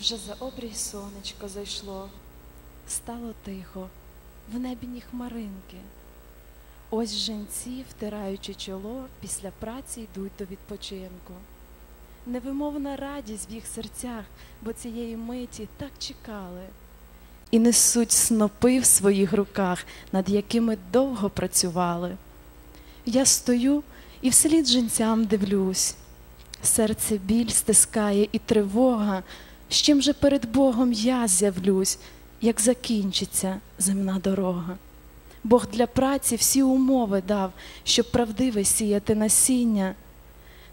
Вже за обрій сонечко зайшло, стало тихо, в небі ні хмаринки. Ось женці, втираючи чоло, після праці йдуть до відпочинку. Невимовна радість в їх серцях, бо цієї миті так чекали. І несуть снопи в своїх руках, над якими довго працювали. Я стою і вслід женцям дивлюсь. Серце біль стискає і тривога, з чим же перед Богом я з'явлюсь, як закінчиться земна дорога. Бог для праці всі умови дав, щоб правдиве сіяти насіння.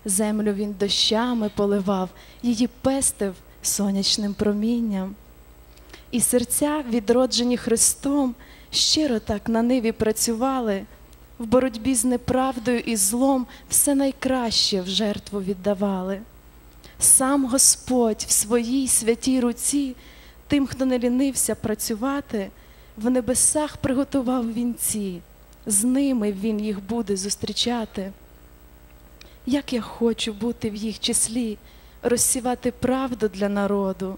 Землю він дощами поливав, її пестив сонячним промінням. І серця, відроджені Христом, щиро так на ниві працювали, в боротьбі з неправдою і злом все найкраще в жертву віддавали. Сам Господь в своїй святій руці тим, хто не лінився працювати, в небесах приготував вінці, з ними Він їх буде зустрічати. Як я хочу бути в їх числі, розсівати правду для народу,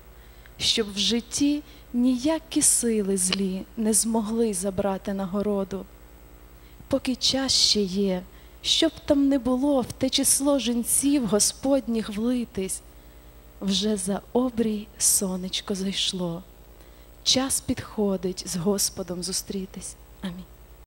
щоб в житті ніякі сили злі не змогли забрати нагороду. Поки час ще є, щоб там не було в те число жінців Господніх влитись, вже за обрій сонечко зайшло. Час підходить з Господом зустрітись. Амінь.